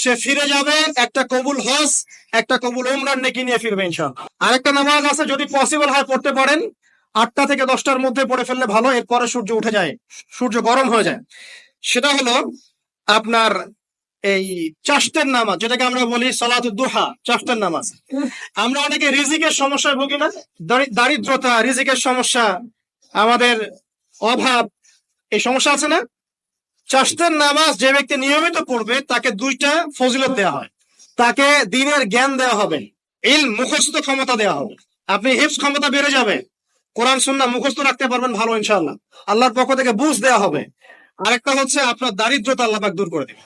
সে ফিরে যাবে, একটা কবুল হজ, একটা কবুল উমরান নেকি নিয়ে ফিরবে ইনশাআল্লাহ। আরেকটা নামাজ আছে, যদি পসিবল হয় পড়তে পারেন। আটটা থেকে দশটার মধ্যে পড়ে ফেললে ভালো, এরপরে সূর্য উঠে যায়, সূর্য গরম হয়ে যায়। সেটা হলো আপনার এই চাষতের নামাজ, যেটাকে আমরা বলি সলাত দুহা নামাজ। আমরা অনেকে রিজিকের সমস্যায় ভুগি না দারিদ্রতা, রিজিকের সমস্যা, আমাদের অভাব, এই সমস্যা আছে না? চাষতের নামাজ যে ব্যক্তি নিয়মিত পড়বে, তাকে দুইটা ফজিলত দেওয়া হয়। তাকে দিনের জ্ঞান দেওয়া হবে ইল মুখস্থ ক্ষমতা দেওয়া হবে। আপনি হিপস ক্ষমতা বেড়ে যাবে। কোরআন সুন্না মুখস্থ রাখতে পারবেন ভালো ইনশাল্লাহ আল্লাহর পক্ষ থেকে বুঝ দেওয়া হবে। আরেকটা হচ্ছে আপনার দারিদ্রতা আল্লাহ দূর করে দেবে